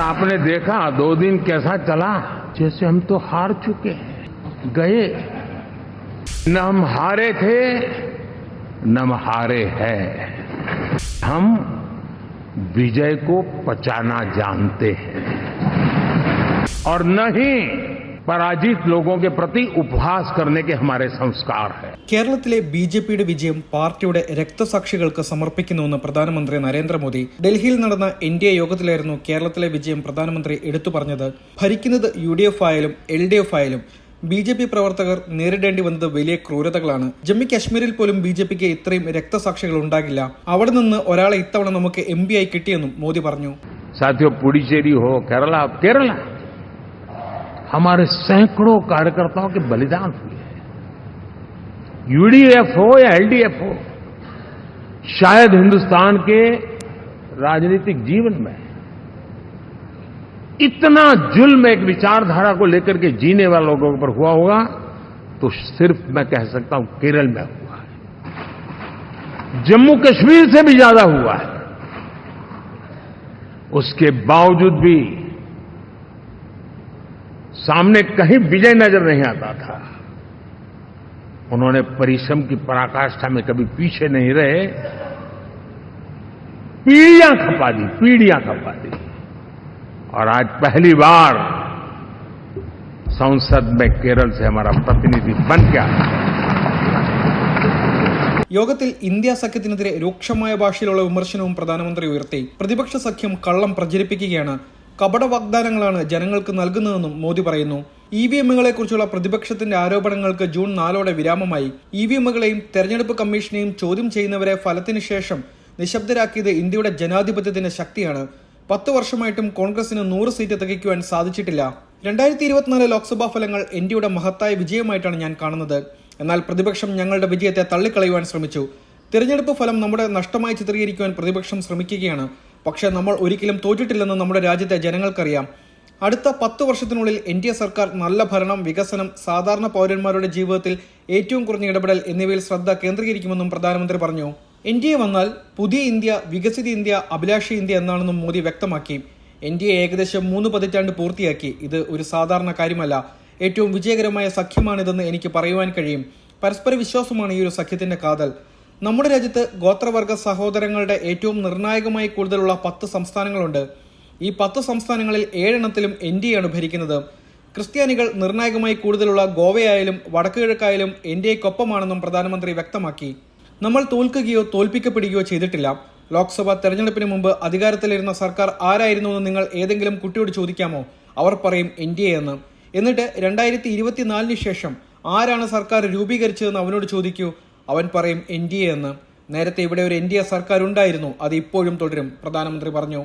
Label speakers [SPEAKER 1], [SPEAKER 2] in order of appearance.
[SPEAKER 1] आपने देखा दो दिन कैसा चला? जैसे हम तो हार चुके हैं गए। न हम हारे थे न हम हारे हैं। हम विजय को पचाना जानते हैं। और न ही പരാജിത് ലോകോക്ക് പ്രതി ഉപഹാസ് കർണേക്ക് ഹമാരെ സംസ്കാർ
[SPEAKER 2] കേരളത്തിലെ ബി ജെ പിയുടെ വിജയം പാർട്ടിയുടെ രക്തസാക്ഷികൾക്ക് സമർപ്പിക്കുന്നുവെന്ന് പ്രധാനമന്ത്രി നരേന്ദ്രമോദി. ഡൽഹിയിൽ നടന്ന എൻ ഡി എ യോഗത്തിലായിരുന്നു കേരളത്തിലെ വിജയം പ്രധാനമന്ത്രി എടുത്തു പറഞ്ഞത്. ഭരിക്കുന്നത് യു ഡി എഫ് ആയാലും എൽ ഡി എഫ് ആയാലും ബി ജെ പി പ്രവർത്തകർ നേരിടേണ്ടി വന്നത് വലിയ ക്രൂരതകളാണ്. ജമ്മു കാശ്മീരിൽ പോലും ബി ജെ പിക്ക് ഇത്രയും രക്തസാക്ഷികൾ ഉണ്ടാകില്ല. അവിടെ നിന്ന് ഒരാളെ ഇത്തവണ നമുക്ക് എം പി ആയി കിട്ടിയെന്നും മോദി പറഞ്ഞു.
[SPEAKER 1] സാധ്യോ പുതുച്ചേരി ഹോ കേരള കേരള. हमारे सैकड़ों कार्यकर्ताओं के बलिदान हुए हैं। यूडीएफ हो या एलडीएफ हो, शायद हिंदुस्तान के राजनीतिक जीवन में इतना जुल्म एक विचारधारा को लेकर के जीने वाले लोगों पर हुआ होगा तो सिर्फ़ मैं कह सकता हूँ, केरल में हुआ है। जम्मू कश्मीर से भी ज़्यादा हुआ है। उसके बावजूद भी सामने कहीं विजय नजर नहीं आता था उन्होंने परिश्रम की पराकाष्ठा में कभी पीछे नहीं रहे पीढ़ियां खपा दी पीढ़ियां खपा दी और आज पहली बार संसद में केरल से हमारा प्रतिनिधि बन के आया
[SPEAKER 2] യോഗത്തിൽ ഇന്ത്യ സഖ്യത്തിനെതിരെ രൂക്ഷമായ ഭാഷയിലുള്ള വിമർശനവും പ്രധാനമന്ത്രി ഉയർത്തി പ്രതിപക്ഷ സഖ്യം കള്ളം പ്രചരിപ്പിക്കുകയാണ് കപട വാഗ്ദാനങ്ങളാണ് ജനങ്ങൾക്ക് നൽകുന്നതെന്നും മോദി പറയുന്നു. ഇ വി എമ്മുകളെ കുറിച്ചുള്ള പ്രതിപക്ഷത്തിന്റെ ആരോപണങ്ങൾക്ക് ജൂൺ നാലോടെ വിരാമമായി. ഇ വി എമ്മുകളെയും തെരഞ്ഞെടുപ്പ് കമ്മീഷനെയും ചോദ്യം ചെയ്യുന്നവരെ ഫലത്തിനു ശേഷം നിശബ്ദരാക്കിയത് ഇന്ത്യയുടെ ജനാധിപത്യത്തിന്റെ ശക്തിയാണ്. പത്ത് വർഷമായിട്ടും കോൺഗ്രസിന് നൂറ് സീറ്റ് തികയ്ക്കുവാൻ സാധിച്ചിട്ടില്ല. രണ്ടായിരത്തി ഇരുപത്തിനാല് ലോക്സഭാ ഫലങ്ങൾ ഇന്ത്യയുടെ മഹത്തായ വിജയമായിട്ടാണ് ഞാൻ കാണുന്നത്. എന്നാൽ പ്രതിപക്ഷം ഞങ്ങളുടെ വിജയത്തെ തള്ളിക്കളയുവാൻ ശ്രമിച്ചു. തിരഞ്ഞെടുപ്പ് ഫലം നമ്മുടെ നഷ്ടമായി ചിത്രീകരിക്കുവാൻ പ്രതിപക്ഷം ശ്രമിക്കുകയാണ്. പക്ഷേ നമ്മൾ ഒരിക്കലും തോറ്റിട്ടില്ലെന്ന് നമ്മുടെ രാജ്യത്തെ ജനങ്ങൾക്കറിയാം. അടുത്ത പത്ത് വർഷത്തിനുള്ളിൽ എൻ ഡി എ സർക്കാർ നല്ല ഭരണം വികസനം സാധാരണ പൗരന്മാരുടെ ജീവിതത്തിൽ ഏറ്റവും കുറഞ്ഞ ഇടപെടൽ എന്നിവയിൽ ശ്രദ്ധ കേന്ദ്രീകരിക്കുമെന്നും പ്രധാനമന്ത്രി പറഞ്ഞു. എൻ ഡി എ വന്നാൽ പുതിയ ഇന്ത്യ വികസിത ഇന്ത്യ അഭിലാഷി ഇന്ത്യ എന്നാണെന്നും മോദി വ്യക്തമാക്കി. എൻ ഡി എ ഏകദേശം മൂന്ന് പതിറ്റാണ്ട് പൂർത്തിയാക്കി. ഇത് ഒരു സാധാരണ കാര്യമല്ല. ഏറ്റവും വിജയകരമായ സഖ്യമാണിതെന്ന് എനിക്ക് പറയുവാൻ കഴിയും. പരസ്പര വിശ്വാസമാണ് ഈ ഒരു സഖ്യത്തിന്റെ കാതൽ. നമ്മുടെ രാജ്യത്ത് ഗോത്രവർഗ സഹോദരങ്ങളുടെ ഏറ്റവും നിർണായകമായി കൂടുതലുള്ള പത്ത് സംസ്ഥാനങ്ങളുണ്ട്. ഈ പത്ത് സംസ്ഥാനങ്ങളിൽ ഏഴെണ്ണത്തിലും എൻ ഡി എയാണ് ഭരിക്കുന്നത്. ക്രിസ്ത്യാനികൾ നിർണായകമായി കൂടുതലുള്ള ഗോവയായാലും വടക്കുകിഴക്കായാലും എൻ ഡി എക്കൊപ്പമാണെന്നും പ്രധാനമന്ത്രി വ്യക്തമാക്കി. നമ്മൾ തോൽക്കുകയോ തോൽപ്പിക്കപ്പെടുകയോ ചെയ്തിട്ടില്ല. ലോക്സഭാ തെരഞ്ഞെടുപ്പിന് മുമ്പ് അധികാരത്തിലിരുന്ന സർക്കാർ ആരായിരുന്നു എന്ന് നിങ്ങൾ ഏതെങ്കിലും കുട്ടിയോട് ചോദിക്കാമോ? അവർ പറയും എൻ ഡി എ എന്ന്. എന്നിട്ട് രണ്ടായിരത്തി ഇരുപത്തിനാലിന് ശേഷം ആരാണ് സർക്കാർ രൂപീകരിച്ചതെന്ന് അവനോട് ചോദിക്കൂ. അവൻ പറയും എൻ ഡി എ എന്ന്. നേരത്തെ ഇവിടെ ഒരു എൻ ഡി എ സർക്കാർ ഉണ്ടായിരുന്നു അത് ഇപ്പോഴും തുടരും പ്രധാനമന്ത്രി പറഞ്ഞു.